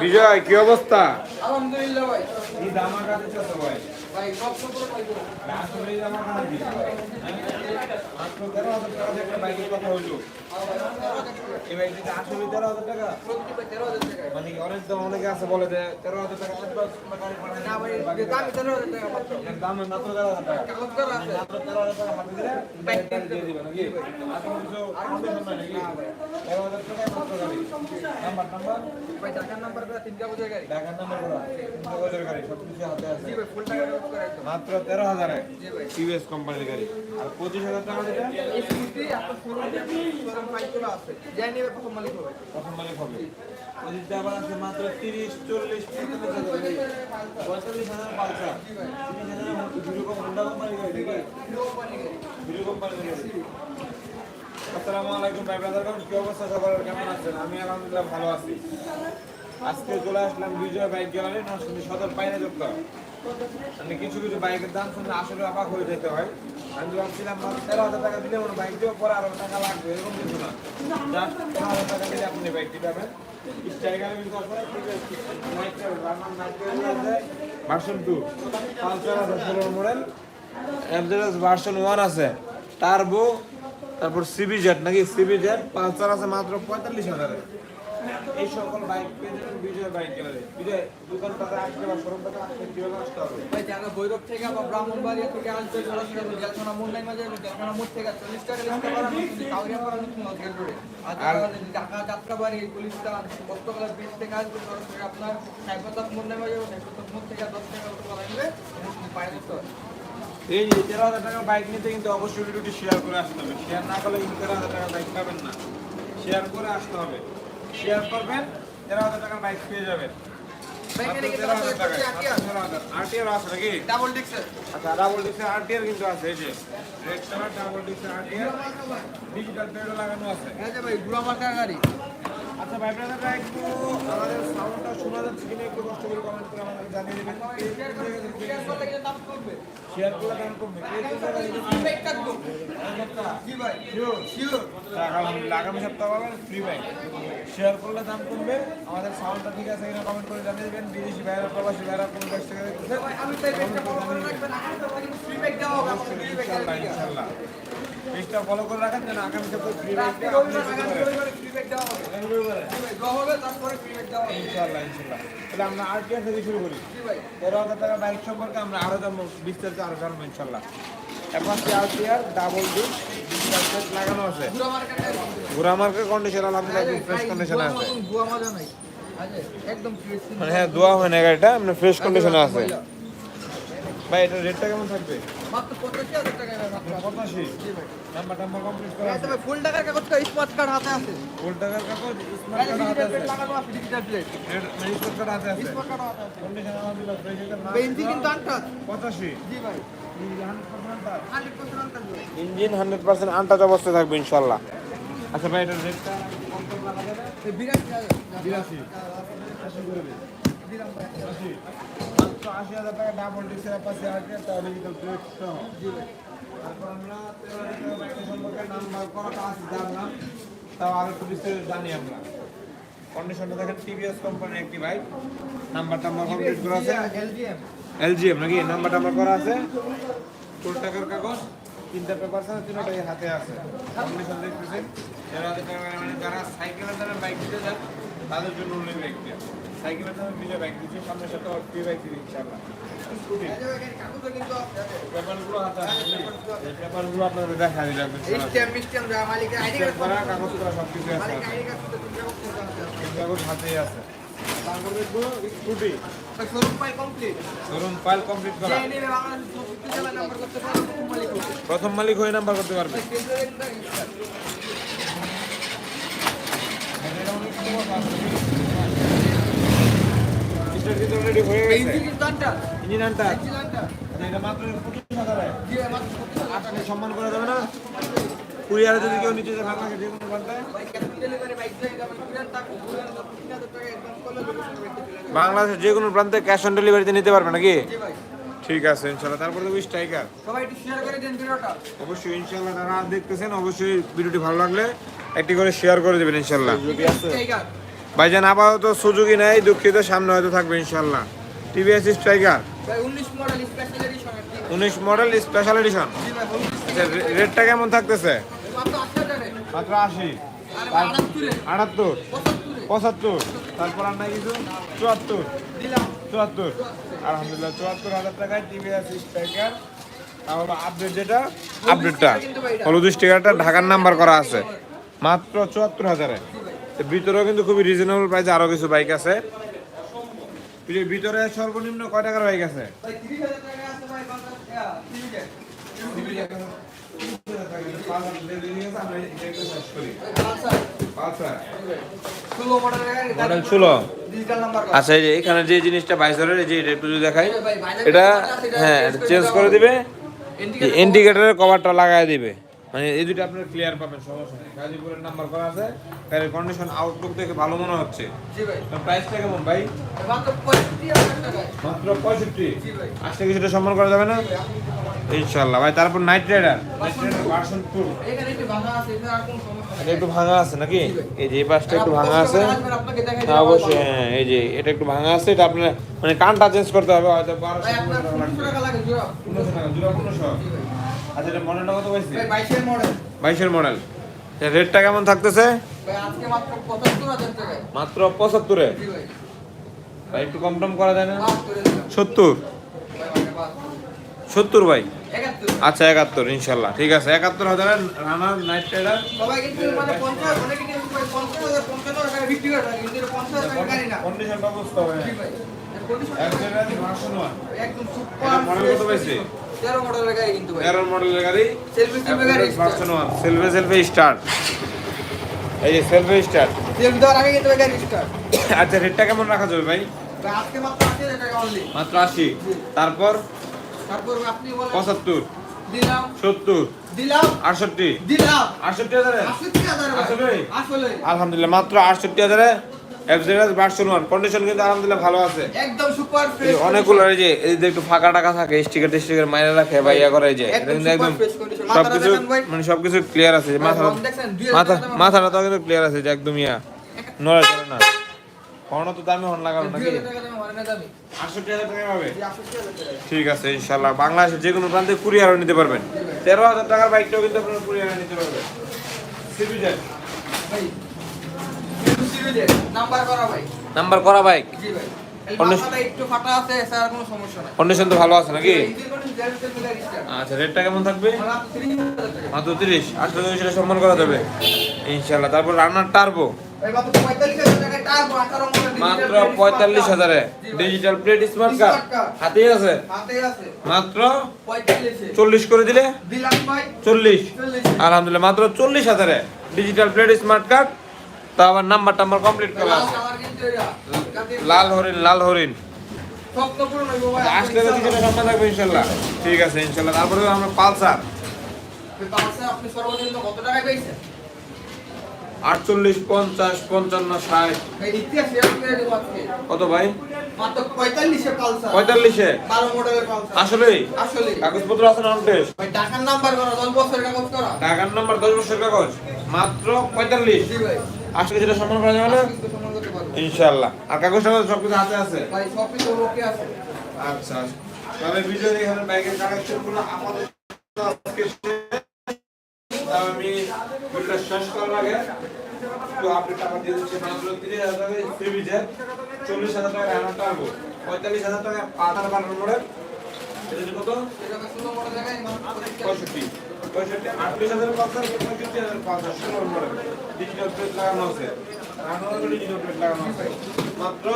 বিজয় কি অবস্থা? আলহামদুলিল্লাহ ভাই। এই দামা কাছে তো ভাই। ভাই সব সব পাই দামা কি মাত্র তেরো হাজার টাকা দিয়ে একটা বাইকের কথা হইল এই আসলে তেরো হাজার টাকা? প্রতি ভাই তেরো হাজার টাকা। মানে অনেক দাম অনেকে আছে বলে যে তেরো হাজার টাকা advance মাত্র তেরো হাজার টিভিএস কোম্পানির গাড়ি। আর পঁচিশ হাজার টাকা প্রথম মালিক হবে। প্রথম মালিক হবে। পঁচিশটা আবার আছে মাত্র তিরিশ চল্লিশ পঁয়তাল্লিশ হাজার। গাড়ি পঁয়তাল্লিশ হাজার পালসার হিরো হোন্ডা কোম্পানির গাড়ি নাকি কি অবস্থা কেমন আছেন? আমি আলহামদুলিল্লাহ ভালো আছি। আজকে চলে আসলাম বিজয় বাইক গ্যালারি, নরসিংদী সদর পাইনে যোগ্য আমি কিছু কিছু বাইকের দাম শুনলে আসলে অবাক হয়ে যেতে হয়। আমি ভাবছিলাম তেরো হাজার টাকা দিলে কোনো বাইক দিব পরে আরও টাকা লাগবে। এরকম কিছু না। জাস্ট হাজার টাকা দিলে আপনি বাইকটি পাবেন। ভার্সন টু আছে ভার্সন ওয়ান আছে। তারপর সিবি জেড নাকি সিবি জেড পালসার আছে মাত্র পঁয়তাল্লিশ হাজারে। এই সকল bike Bijoy bike gallery. Bijoy দোকান পাতা আসলে বা শোরুম পাতা আসলে কীভাবে আসতে হবে? ভাই যারা ভৈরব থেকে বা ব্রাহ্মণবাড়িয়া থেকে আসবে সরাসরি জেলখানা মুন্ডাই মাঝে জেলখানা মোড় থেকে চল্লিশ টাকা কাউরিয়া আর যারা ঢাকা যাত্রাবাড়ি গুলিস্তান ব্রিজ থেকে আসবে সরাসরি আপনার সাইফাতাত মুন্ডাই মাঝে সাইফাতাত মোড় থেকে দশ টাকা অটো ভাড়া পায়ে দিতে হবে। এই তেরো হাজার টাকা বাইক নিতে কিন্তু অবশ্যই ভিডিওটি শেয়ার করে আসতে হবে। শেয়ার না করলে কিন্তু তেরো হাজার টাকা বাইক পাবেন না। শেয়ার করে আসতে হবে। শেয়ার করবেন তেরো হাজার টাকার বাইক পেয়ে যাবেন। আচ্ছা ডিজিটাল প্লেটও লাগানো আছে। ভাই গাড়ি। আচ্ছা ভাই ব্রাদাররা একটু আমাদের সাউন্ডটা শোনা যাচ্ছে কিনা একটু কষ্ট করে কমেন্ট করে আমাদের জানিয়ে দেবেন। শেয়ার করলে কিন্তু দাম কমবে। শেয়ার করলে দাম কমবে ফিডব্যাক থাকব জি ভাই শিওর শিওর আলহামদুলিল্লাহ আগামী সপ্তাহ পাবেন ফ্রি বাইক শেয়ার করলে দাম কমবে। আমাদের সাউন্ডটা ঠিক আছে কিনা কমেন্ট করে জানিয়ে দেবেন। বিদেশি ভাইরা প্রবাসী ভাইরা কোন দেশ থেকে আমি দেওয়া হবে ফিডব্যাক ইনশাল্লাহ ইনশাল্লাহ। পেজটা ফলো করে রাখেন যেন আগামী সপ্তাহে ফ্রি ইনশাল্লাহ ইনশাল্লাহ তাহলে আমরা আরটিআর থেকে শুরু করি। তেরো হাজার টাকা বাইক সম্পর্কে আমরা আরও জানব বিস্তারিত আরও জানব ইনশাল্লাহ অ্যাপাচি আরটিআর ডাবল লাগানো আছে। বুড়া মার্কার গাড়ি ঘোরা মার্কের কন্ডিশন আলহামদুলিল্লাহ ফ্রেশ কন্ডিশনে আছে। মানে হ্যাঁ দোয়া হয় না গাড়িটা মানে ফ্রেশ কন্ডিশনে আছে। ভাই এটা রেটটা কেমন থাকবে? মাত্র পঁচাশি হাজার টাকা পঁচাশি? নাম্বার টাম্বার কমপ্লিট করা আছে। ফুল টাকার স্মার্ট কার্ড হাতে আছে। ফুল টাকার কাগজ স্মার্ট কার্ড হাতে আছে। লাগানো আছে ডিজিটাল প্লেট রেজিস্টার কার্ড হাতে আছে। স্মার্ট কার্ড হাতে আছে। কন্ডিশন আলহামদুলিল্লাহ ফ্রেশ বেঞ্জি কিন্তু আনটাচ পঁচাশি। জি ভাই। 100% হান্ড্রেড পার্সেন্ট আনটাচ ভাই। ইঞ্জিন হান্ড্রেড পার্সেন্ট আনটাচ অবস্থায় থাকবে ইনশাল্লাহ আচ্ছা ভাই এটার রেটটা বিরাশি আশি হাজার টাকা ডাবল ডিসের পাশে আছে সহ জি। ভাই তারপর আমরা তেরো সম্পর্কে নাম্বার করাটা আছে জানলাম। তাও আরও একটু বিস্তারিত জানি আমরা। কন্ডিশনটা দেখেন টিভিএস কোম্পানির একটি বাইক নাম্বার টাম্বার কমপ্লিট করা আছে। এলজিএম এলজিএম নাকি? নাম্বার টাম্বার করা আছে। টোল টাকার কাগজ তিনটা পেপার আছে তিনটাই হাতে আছে। কন্ডিশন দেখতেছেন। তেরো টাকা মানে যারা সাইকেলের দ্বারা বাইক দিতে যান তাদের জন্য বাইকটা সাইকেলের দ্বারা নিজে বাইক দিচ্ছে সামনের সাথে ফ্রি বাইক দিবে ইনশাআল্লাহ। স্কুটি আপনাদের দেখা দিলাম কাগজ করা সব কিছু আছে। হাতেই আছে। স্কুটি শোরুম ধরুন ফাইল কমপ্লিট করা। প্রথম মালিক হয়ে নাম্বার করতে পারবে। কিন্তু অলরেডি হয়ে গেছে ইঞ্জিন আনটা এটা মাত্র হাজার আপনাকে সম্মান করা যাবে না? কুরিয়ারে যদি কেউ নিচে যে কোনো ঘন্টায় বাংলাদেশের যে কোনো প্রান্তে ক্যাশ অন ডেলিভারিতে নিতে পারবে নাকি? ঠিক আছে ইনশাল্লাহ তারপরে দেবো স্ট্রাইকার সবাই একটু শেয়ার করে দেন ভিডিওটা। অবশ্যই ইনশাল্লাহ যারা দেখতেছেন অবশ্যই ভিডিওটি ভালো লাগলে একটি করে শেয়ার করে দেবেন ইনশাল্লাহ ভাইজান আপাতত সুযোগই নাই দুঃখিত সামনে হয়তো থাকবে ইনশাল্লাহ টিভিএস স্ট্রাইকার উনিশ মডেল স্পেশাল এডিশন রেটটা কেমন থাকতেছে? মাত্র আশি। আটাত্তর। পঁচাত্তরে। তারপর আর নাই কিছু? চুয়াত্তর। চুয়াত্তর। আলহামদুলিল্লাহ চুয়াত্তর হাজার টাকায় টিভিএস স্ট্রাইকার তাহলে আপডেট যেটা? আপডেটটা হলুদ স্টিকারটা ঢাকার নাম্বার করা আছে। মাত্র চুয়াত্তর হাজারে। ভিতরেও কিন্তু খুবই রিজনেবল প্রাইসে আরও কিছু বাইক আছে। ভিতরে সর্বনিম্ন কয় টাকার বাইক আছে? আচ্ছা এই যে এখানে যে জিনিসটা বাইসারের যে এটা একটু যদি দেখাই। এটা হ্যাঁ চেঞ্জ করে দিবে। ইন্ডিকেটরের কভারটা লাগাই দিবে। মানে এই দুটো আপনার ক্লিয়ার পাবেন সমস্যা নেই। গাজীপুরের নাম্বার করা আছে এর কন্ডিশন আউটলুক থেকে ভালো মনে হচ্ছে। জি ভাই। প্রাইসটা কেমন ভাই? মাত্র পঁয়ষট্টি আসলে কিছুটা সম্মান করা যাবে না? ইনশাল্লাহ ভাই তারপর নাইট রাইডার ভার্সন টু এখানে একটু ভাঙা আছে এখানে আর কোনো সমস্যা এটা একটু ভাঙা আছে নাকি? এই যে পাশটা একটু ভাঙা আছে। আসবেন, আপনাকে দেখাই হ্যাঁ অবশ্যই হ্যাঁ এই যে এটা একটু ভাঙা আছে এটা আপনার মানে কানটা চেঞ্জ করতে হবে হয়তো বারোশো টাকা লাগে জোড়া। পনেরোশো টাকা জোড়া পনেরোশো। আচ্ছা এটা মডেলটা কত পাইছি মডেল বাইশের মডেল রেটটা কেমন থাকতেছে? আজকে মাত্র পঁচাত্তর হাজার টাকায়। মাত্র পঁচাত্তরে? জি ভাই। ভাই একটু কম টম করা যায় না? মাফ করে দিলাম। সত্তর? ভাই মানে আচ্ছা একাত্তর ইনশাল্লাহ। ঠিক আছে একাত্তর রানার নাইট রাইডার মানে হাজার পঞ্চান্ন হাজার টাকা বিক্রি করে থাকে কিন্তু এটা পঞ্চাশ হাজার টাকা গাড়ি না। কন্ডিশনটা বুঝতে হবে। একদম model কত পাইছে? তেরো মডেলের গাড়ি কিন্তু ভাই। তেরো মডেলের গাড়ি। সেলফি সেলফি গাড়ি ভার্সন ওয়ান সেলফে সেলফে স্টার্ট এই যে সেলফে স্টার্ট সেলফি দেওয়ার আগে কিন্তু গাড়ি স্টার্ট আচ্ছা রেটটা কেমন রাখা যাবে ভাই? আজকে মাত্র আশি হাজার টাকা অনলি মাত্র আশি। তারপর? তারপর আপনি বলেন। পঁচাত্তর। দিলাম। সত্তর। দিলাম। আটষট্টি। দিলাম। আটষট্টি হাজারে? আটষট্টি হাজার ভাই। আসলে? আসলে। আলহামদুলিল্লাহ মাত্র আটষট্টি হাজারে? এফজেডাস ভার্সন ওয়ান কন্ডিশন কিন্তু আলহামদুলিল্লাহ ভালো আছে। একদম সুপার ফ্রেশ অনেকগুলো এই যে এই যে একটু ফাঁকা টাকা থাকে স্টিকার টিস্টিকার মাইনে রাখে বা ইয়া করে যে। একদম একদম সবকিছু মানে সবকিছু ক্লিয়ার আছে মাথা মাথা মাথাটা তো কিন্তু ক্লিয়ার আছে যে একদম ইয়া। নড়ে চলে না। হর্ন তো দামি হর্ন লাগানো নাকি? আটষট্টি হাজার টাকা পাবে। ঠিক আছে ইনশাল্লাহ বাংলাদেশের যে কোনো প্রান্তে কুরিয়ারও নিতে পারবেন। তেরো হাজার টাকার বাইকটাও কিন্তু আপনারা কুরিয়ারে নিতে পারবেন। সিবিজেড ভাই, নাম্বার করা বাইক। কন্ডিশন তো ভালো আছে নাকি। আচ্ছা রেটটা কেমন থাকবে? মাত্র 30,000 টাকা। মাত্র তিরিশ। তুমি সেটা সম্মান করা যাবে। ইনশাল্লাহ তারপর রান্নার টার্বো মাত্র 45,000 টাকায় turbo 18 model digital মাত্র plate পঁয়তাল্লিশ হাজারে। ডিজিটাল প্লেট স্মার্ট কার্ড হাতেই আছে? মাত্র চল্লিশ করে দিলে? চল্লিশ। 40 এ। আলহামদুলিল্লাহ। মাত্র চল্লিশ হাজারে। ডিজিটাল প্লেট স্মার্ট কার্ড তা আবার নাম্বার টাম্বার কমপ্লিট করা লাল আছে হরিণ লাল হরিণ। স্বপ্ন পূরণ হইবো ভাই। আসলে তো কিছুটা সম্মান থাকবে ইনশাল্লাহ। ঠিক আছে ইনশাল্লাহ। তারপরে আমরা পালসার? আটচল্লিশ পঞ্চাশ পঞ্চান্ন ষাট। কত ভাই? মাত্র 45 এ পালসার। পঁয়তাল্লিশে? 12 মডেলের পালসার। আসলেই? আসলে। কাগজপত্র আছে না অনটেস্ট ভাই, টাকার নাম্বার করা, 10 বছরের কাগজ করা। ঢাকার নাম্বার দশ বছর কাগজ। মাত্র পঁয়তাল্লিশ। আসলে যেটা সম্মান করা যাবে না? পারব। ইনশাল্লাহ আর কাগজ টাগজ সব কিছু হাতে আছে? ভাই, সব কিছু ওকে আছে। আচ্ছা আচ্ছা। তাহলে ভিডিও এখানে বাইকের কালেকশনগুলো আমাদের আজকে আমি ভিডিওটা শেষ করার আগে একটু আপডেট টাকা দিয়ে দিচ্ছি। মাত্র তিরিশ হাজার টাকা সিবিজে চল্লিশ হাজার টাকা রানার টার্বো পঁয়তাল্লিশ হাজার টাকা পাতার বানানোর মডেল এটা কত? এটা ভাই, 16 মডেল জায়গায় মাত্র 45 পঁয়ষট্টি। পঁয়ষট্টি আটত্রিশ হাজার পালসার পঁয়ষট্টি হাজার পালসার ষোলো মডেল ডিজিটাল প্লেট লাগানো আছে। ডিজিটাল প্লেট লাগানো মাত্র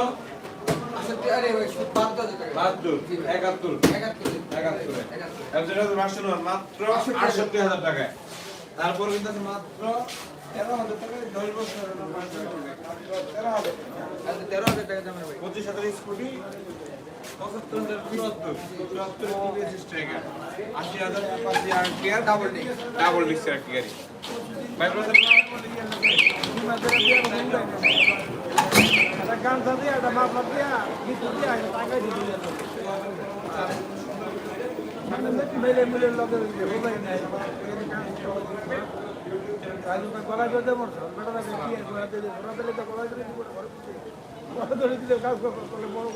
একাত্তর একাত্তর। পাঁচশো মাত্র আটষট্টি হাজার টাকায়। তারপর কিন্তু মাত্র তেরো হাজার। মাত্র তেরো হাজার আচ্ছা, 13,000 টাকা দামের ভাই। পঁচিশ হাজার স্কুটি পঁচাত্তর হাজার চুয়াত্তর। চুয়াত্তর স্ট্রাইকার আশি হাজার টিয়ার ডাবল ডিস্ক ডাবল ডিস্কের একটি গাড়ি। ভাই ব্রাদার রাজু ভাই গলায় ধরে দেবো বেটা না কি আর গলা দিয়ে গলা দিলে তো গলায় গলা ধরে দিলে কাজ করলে বড়